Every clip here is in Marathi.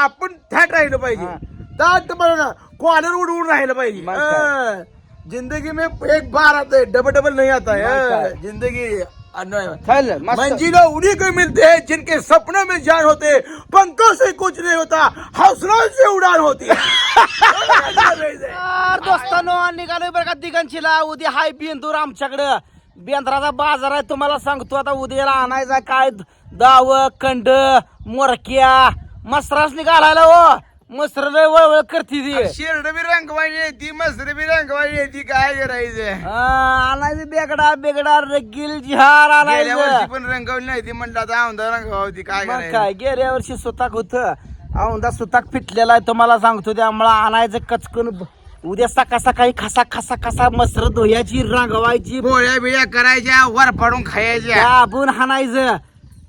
आपण थाट राहिलं पाहिजे हा. ना कॉलर उडवून राहिलं पाहिजे मग काय? हा. जिंदगी में एक बार आता है डबल डबल नहीं आता है मग काय? हा. जिंदगी अन्य- चल मस्त मंजिला उन्हीं को मिलते हैं जिनके सपनों में जान होते पंखों से कुछ नहीं होता हौसलों से उड़ान होती है यार, दोस्तानो निघालोय बरं का दिगंचीला उद्या हाय बेंदूर आमच्याकडं बेंद्राचा बाजार आहे तुम्हाला सांगतो आता उद्याला आणायचा काय दाव कंड मोरक्या मसरास निघालायला हो. मसर लय वळवळ करते ती. शेरड बी रंगवायची येते मसर बी रंगवायची येते काय करायचं हा, आणायचं बेगडा बेगडा रगील जिहार गेल्या वर्षी आणायचं पण रंगवली नाही ती म्हणलं आता आमदार रंगवावती काय मग करायचं? काय गेल्या वर्षी सुताक होत. औंदा सुताक फिटलेला आहे तुम्हाला सांगतो त्यामुळं आणायचं कचकन उद्या सकाळ सकाळी खसा खसा खसा मसर धुयाची रंगवायची. पोळ्या बिळ्या करायच्या वर पाडून खायच्या. दाबून हाणायचं.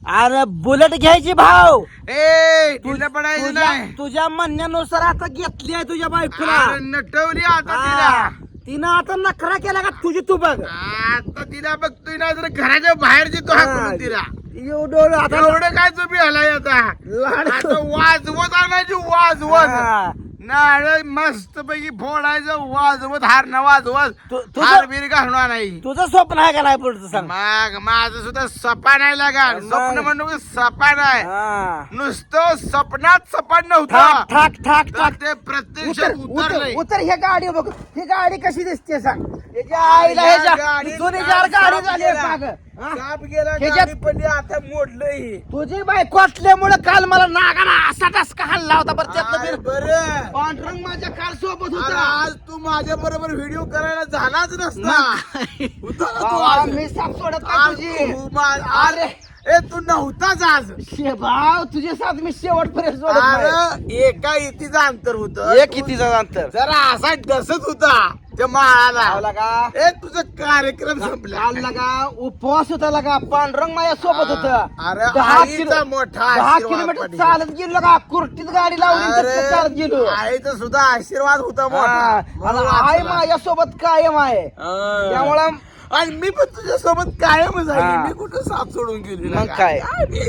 आणि बुलेट घ्यायची भाव ए तुला पडायचं तुझ्या नाही. तुझ्या म्हणण्यानुसार आता घेतली आहे तुझ्या बायकोला. अरे, नटवली आता हा. तिनं आता नखरा केला का तुझी तू बघ. आता तिला बघतोय ना तर घराच्या बाहेर देतो हाकलून तिला. एवढं आता एवढं काय तुम्ही आलाय आता? लाड- आता वाजवत आणायची वाजवत. हा. नाळ मस्त पैकी फोडायचं वाजवत हार न वाजवत. तु- तुझं- हार बीर घालून आणायची. तुझं स्वप्न आहे का नाही पुढचं सांग? मग माझं सुद्धा सपा नाही लागा. मग. स्वप्न म्हणून की सपा नाही हा. नुसतं सपनात सपाट नव्हतं. ठाक ठाक ठाक तर ठाक ते उतर प्रत्यक्षात उतर उतरलंय. उतर हे गाडी बघ. ही गाडी कशी दिसते सांग? याच्या आईला या ह्याच्या गाडीत जुनी काय जार गाडी साप झाली गेला? माग साप गेला ह्याच्यात- गाडी पडली आता मोडलंय. तुझी बायको असल्यामुळे काल मला नागाना असा टसका हाणला होता बरं बिन- बरं. पांढरंग माझ्या काल सोबत अरे होता आज तू माझ्या बरोबर व्हिडिओ करायला झालाच नसता. मग- होता ना तू बाबा, आज. मी साप सोडत नाही आज तुझी. तू मा- अरे. ए तू नव्हताच आज? भाव तुझे साथ मी शेवटपर्यंत सोडत नाही. अरे एका इतीचं अंतर होत. हे कितीचा अंतर. जरा असा डसत होता. त्या माळाला. लावला का? ए तुझा कार्यक्रम संपला. काल लगा उपवास होता लगा. पांढरंग माझ्या सोबत होत. अरे दहा आईचा मोठा दहा आशीर्वाद किलोमीटर पडला. चालत गेलो लगा. कुर्टीत गाडी लावली तसं चालत गेलो. आईचा सुद्धा आशीर्वाद होता हा, मोठा आणि म्हणून आई वाचला. माझ्या सोबत कायम आहे. हा. त्यामुळं आणि मी पण तुझ्या सोबत कायमच आहे हा. मी कुठं साथ सोडून गेली? मग काय?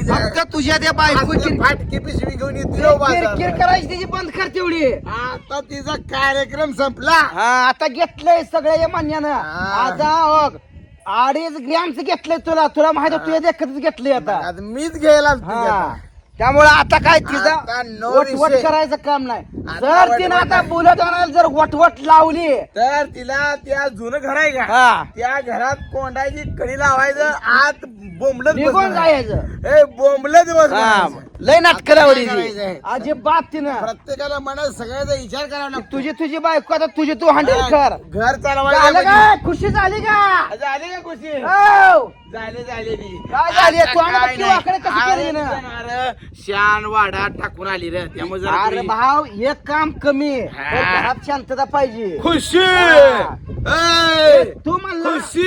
फक्त तुझ्या त्या बायकोची फाटकी पिशवी घेऊन येते किरकिर करायची त्याची बंद कर तेवढी. आता तिचा कार्यक्रम संपला. हा आता घेतलंय सगळ्या या मान्यानं. हा. आता बघ अडीच ग्रॅमच घेतलंय तुला. तुला माहिती तुझ्या देखतच घेतलंय आता. आता मीच घ्यायला हा. त्यामुळे आता काय आता तिचं no वटवट. करायचं काम नाही. आता जर तिनं वटवट आता नाही. बुलट आणायला जर वटवट लावली. तर तिला त्या जुनं घर आहे का? हा. त्या घरात कोंडायची कडी लावायचं आत बोंबलत निघून बसणार. जायचं. ए बोंबलत हा, बस लय नाटक आता लावली काय ती. करायचंय? अजिबात तिनं. प्रत्येकाला मनात सगळ्याचा विचार करावा लागतो. तुझी तुझी बायको आता तुझी तू हँडल कर. घर झालं चालवायला का खुशी झाली का? झाले का खुशी? हो. झाले झाले ती काय झाली? आता काय. वाकडं कसं केलं? जनावरं शान वाडा टाकून आली रे त्यामुळे जरा अरे थोडी भाव एक काम कमी आहे. हा. पण घरात शांतता पाहिजे खुशी. ए, तू म्हणला खुशी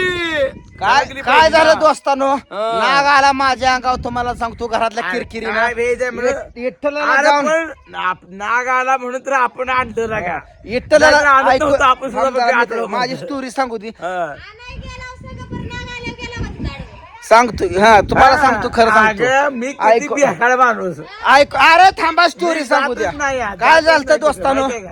काय लागली काय पाहिजे झालं ना. दोस्तानो हा. नाग आला माझ्या अंगावर तुम्हाला सांगतो घरातल्या अरे, किरकिरी काय भेजाय म्हणलं? विठ्ठलाला अरे जाऊन पण आप- नाग आला म्हणून तर आपण आणलं ना का विठ्ठलाला नाहीतर आणत ऐकू- नव्हतं आपण सुद्धा बघ माझी. स्टोरी सांगू ती हा. आणाय गेला असं का पण नाग आल्यावर गेला होता गाडीवर. सांगतो हा तुम्हाला सांगतो खरं अगं, सांगतो मी किती ऐक- माणूस. ऐक अरे थांबा स्टोरी मी सांगू जातच नाही द्या काय जातच झालं नाही दोस्तानो? माहितीये?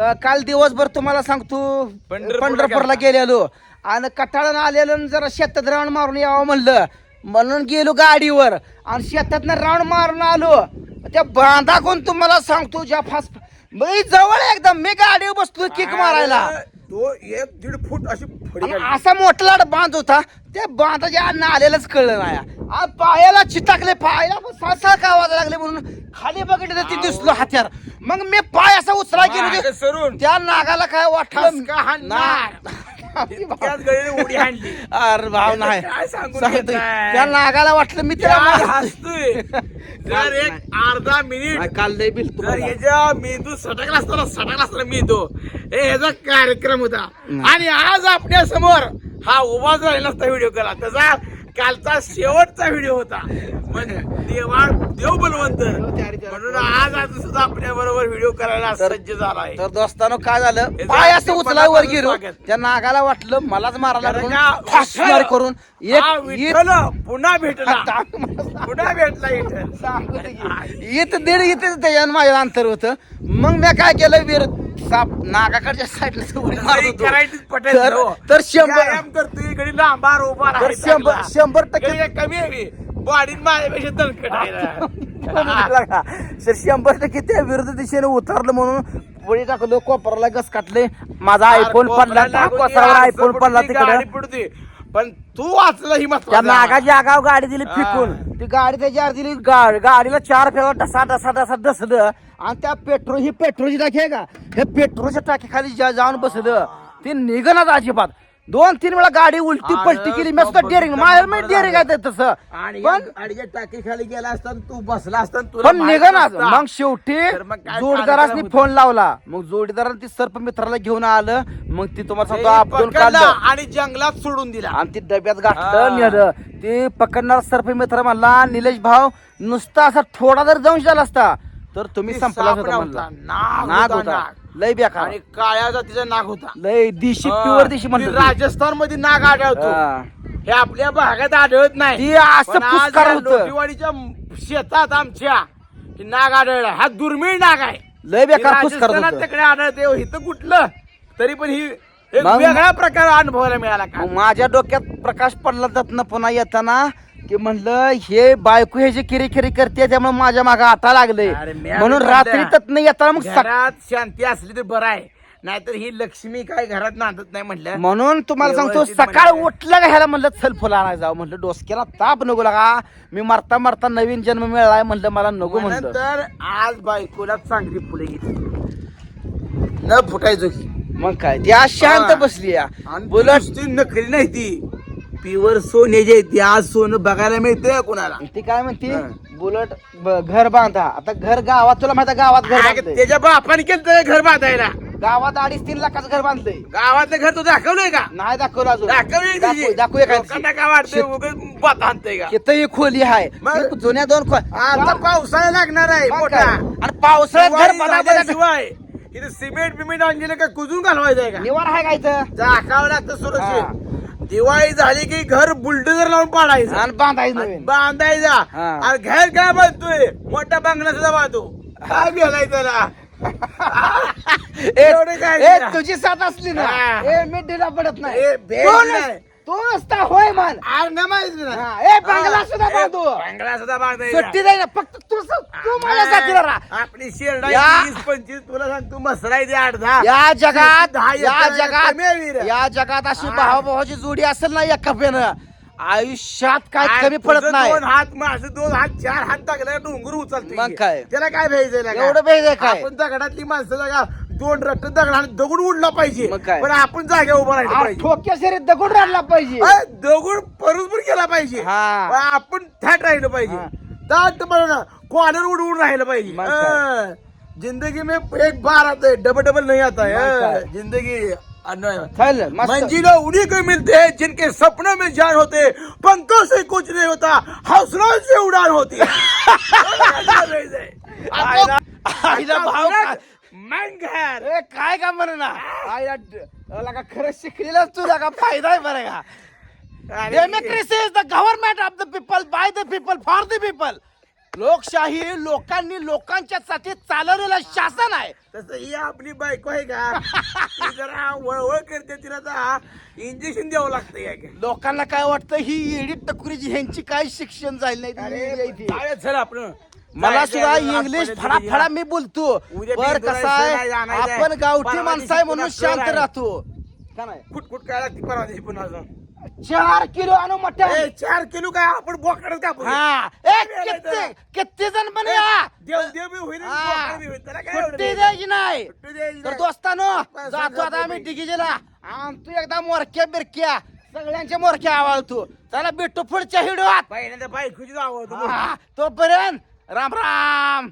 अं, काल दिवसभर तुम्हाला सांगतो पंढरपूरला पंढरपूरला गेलेलो. आणि कटाळानं आलेलो आणि जरा शेतात राऊंड मारून यावं म्हणलं. म्हणून गेलो गाडीवर. आणि शेतातनं राऊंड मारून आलो. त्या बांधा कोण तुम्हाला सांगतो ज्या फास मी जवळ एकदम. मी गाडीवर बसलो किक मारायला. तो एक दीड फूट अशी फडी आणि. असा मोठा बांध होता त्या बांधाच्या आलेलंच कळलं नाही. आ, पायाला चिटाकले पायाला सासा का आवाज लागले म्हणून. खाली बघितलं तर ती दिसलो हात्यार. मग मी पाय असा उचला गेलो ते- सरून. त्या नागाला काय वाटलं ठसका हाणणार. त्याच गळीने उडी हाणली अरे भाव नाही. काय सांगतोय. घेताय? त्या नागाला वाटलं मी त्याला हसतोय. जर एक अर्धा मिनिट काल लय बिल जर याच्या मेंदू सटकला असताना सटकला असताना मेंदू. हे ह्याचा कार्यक्रम होता. आणि आज आपल्यासमोर हा उभा राहिला नसता व्हिडिओ केला त्याचा कालचा शेवटचा व्हिडिओ होता. देवाळ देव बलवंत. म्हणून आज आज सुद्धा आपल्या बरोबर व्हिडिओ करायला सज्ज झाला आहे. तर दोस्तानो काय झालं? पाय असं झालं उचलाय वर गेलो. त्या नागाला वाटलं मलाच मारायला करून. पुन्हा भेटला पुन्हा भेटला इथं दीड इथं त्याच्यानं माझं अंतर होतं मग मी काय केलं वीर साप नागाकडच्या साईडला तर- हो. तर शंभर करतोय इकडे लांबार उभा शंभर. शंभर टक्के कमी आहे बॉडीत माझ्यापेक्षा ना. तर शंभर टक्के त्या विरुद्ध दिशेने उतरलं म्हणून पुढे टाकलो कोपराला गस काटले माझा आयफोन पडला कोपरावर आयफोन पडला तिकडे. पण तू वाचलं ही त्या नागाची आगाव गाडी दिली. फिकून. ती गाडी त्याच्यावर दिली गा- गाडीला चार फेरा ढसा ढसा ढसा डसलं आणि त्या पेट्रोल ही पेट्रोलची टाकी आहे का? हे पेट्रोलच्या टाकी खाली ज्या जाऊन बसलं ते निघणच अजिबात. दोन तीन वेळा गाडी उलटी पलटी केली मी तो डेअरिंग माझ्या बरं डेअरिंग आहे ते तसं. आणि पण गाडीच्या टाकी खाली गेला असता तू बसला असता तुला पण माहीत निघणार नसतं. मग शेवटी तर मग काय जोडीदारांनी फोन लावला. मग जोडीदारांनी ती सर्प मित्राला घेऊन आलं. मग ती तुम्हाला ते सांगतो आपण पकडला काढलं. आणि जंगलात सोडून दिला. आणि ती डब्यात गाठलं हा. नेलं. ते पकडणार सर्प मित्र म्हणला निलेश भाव नुसता असा थोडा जर जाऊन झाला असता तर तुम्ही ती संपला साप होता नव्हता, म्हणला नाग नाग होता, होता. नाग. लय बेकार. आणि काळ्या जातीचा नाग होता. लय दिशी प्युअर दिशी म्हणतो. राजस्थानमध्ये नाग आढळतो. हा. हे आपल्या भागात आढळत नाही. ती असं पण आज पुष्कळ या होतं. लोटीवाडीच्या शेतात आमच्या हे नाग आढळला. हा दुर्मिळ नाग आहे. लय बेकार हे पुष्कर राजस्थानात होतं. तिकडे आढळते. हो, इथं कुठलं? तरी पण ही एक मग- वेगळा प्रकार अनुभवायला मिळाला का? माझ्या डोक्यात प्रकाश पडला जात ना पुन्हा येताना. की म्हणलं हे बायको हे जे किरी किरी करते त्यामुळे माझ्या मागे आटा लागले अरे म्हणून रात्री म्हणलं, तत्न येताना मग सक- घरात शांती असली तर बरं आहे. नाहीतर ही लक्ष्मी काय घरात नांदत नाही म्हटलं म्हणून तुम्हाला सांगतो व्यवस्थित सकाळ म्हणलं. उठलं का ह्याला म्हणलं चल फुलं आणायला जाऊ. म्हणलं डोसक्याला ताप नको लागा. मी मरता मरता नवीन जन्म मिळालाय म्हणलं मला नको म्हणलं. नंतर आज बायकोला चांगली फुले घेतली. न फुटायचो. की मग काय ती आज शांत हा. बसली या. आणि बुलट नुसती नाही ती. प्युअर सोन्याची आहे ती आज सोनं बघायला मिळतंय कोणाला? ती काय म्हणते? हा. बुलट ब- घर बांधा. आता घर गावात तुला माहिती आहे गावात घर त्याच्या बापाने केलं घर बांधायला. गावात अडीच तीन लाखाचं घर बांधलंय. गावातलं घर तो दाखवलंय का? नाही दाखवलं अजून. दाखवलंय दाखवू- दाखवूया काय लोकांना काय वाटतंय बात आणतंय का? तिथं एक खोली आहे. मग? जुन्या दोन खो- आता पावसाळा लागणार आहे मग मोठा. काय? आणि पावसाळ्यात घर बदा बदा झाल्याशिवाय इथे सिमेंट बिमेंट आणलेलं का कुजून घालवायचंय का? निवार आहे का इथं? दाखवावं लागतं सुरक्षित दिवाळी झाली की घर बुलडोजर लावून पाडायचं आणि बांधायचं बांधायचा. आणि घर काय बांधतोय मोठा बंगला सुद्धा बांधतो काय त्याला ए, एवढं काय दिला? तुझी साथ असली ना हा. ए मी ढिला पडत नाही तू नस- नाही. तू नसता होय मान आर ना माहिती ना हा, ए, बंगला. सुद्धा ए, बांधू. बंगला सुद्धा बांधायचा सुट्टी जाईना फक्त तू मला राहा आपली शेरडा या- वीस पंचवीस तुला सांगतो मसराय ते आठ दहा या जगात दहा या एकर जगात कमी आहे. या जगात अशी हा. भावाभावाची जोडी असेल ना या कपेनं आयुष्यात काय कमी पडत तुझं नाही दोन हात माझं दोन हात चार हात टाकला डोंगर उचलतो मग काय? त्याला काय भ्यायचंय एवढं भ्यायचंय काय? आपण दगडातली माणसं जागा दोन रट्ट दगडाने दगड उडला पाहिजे मग काय? पण आपण जागे उभं राहिलं आ, पाहिजे ठोक्या शरीर दगड राहिला पाहिजे दगड परूसपूर केला पाहिजे हा. पण आपण थाट राहिलं पाहिजे हा. ताट उडवून राहिलं पाहिजे मग काय? अय, ज़िंदगी में एक बार आता है डबल डबल नहीं आता है। मग काय? ज़िंदगी अन्य- चल मस्त। मंजिला उन्हीं को मिलते हैं जिनके सपनों में जान होते पंखों से कुछ नहीं होता हौसलों से उड़ान होती है। आईला- आईला भाव काय? मंगर ए, काय का म्हणा ना आईला ड- लगा खरं शिकलेला तुझा का फ़ायदा आहे बरं का democracy is the government of the people by the people for the people लोकशाही लोकांनी लोकांच्या साठी चालवलेलं शासन आहे तसं ही आपली बायको आहे का ती जरा वळवळ करते तिला आता इंजेक्शन द्यावं लागतं या का? लोकांना काय वाटतं ही येडी टकुरीची ह्यांची काय शिक्षण जाईल नाही येडी आहे ती. मला सुद्धा इंग्लिश आज फडा पद्धतीने फडा मी बोलतो उद्या बर कसं आहे सराई आणायचं आहे. आपण गावठी परवा माणसं आहे म्हणून शांत आहे. राहतो का नाही कुटकुट काय लागते परवा दिवशी पुन्हा अजून चार किलो आणू मटण. ए, चार किलो काय? आपण बोकडच हा. ए, किती? किती जण पण या. देव देव बी होईल आणि हा. बोकड बी होईल. त्याला काय एवढं सुट्टी नाही. द्यायची नाही. सुट्टी द्यायची तर नाही. दोस्तानो जातो आता आम्ही. डिगीजेला. आणतो एकदा मोरक्या बिरक्या. सगळ्यांच्या मोरक्या आवाळतो चला भेटतो पुढच्या व्हिडिओत पहिल्यांदा बायकोची आवडतो तोपर्यंत राम राम.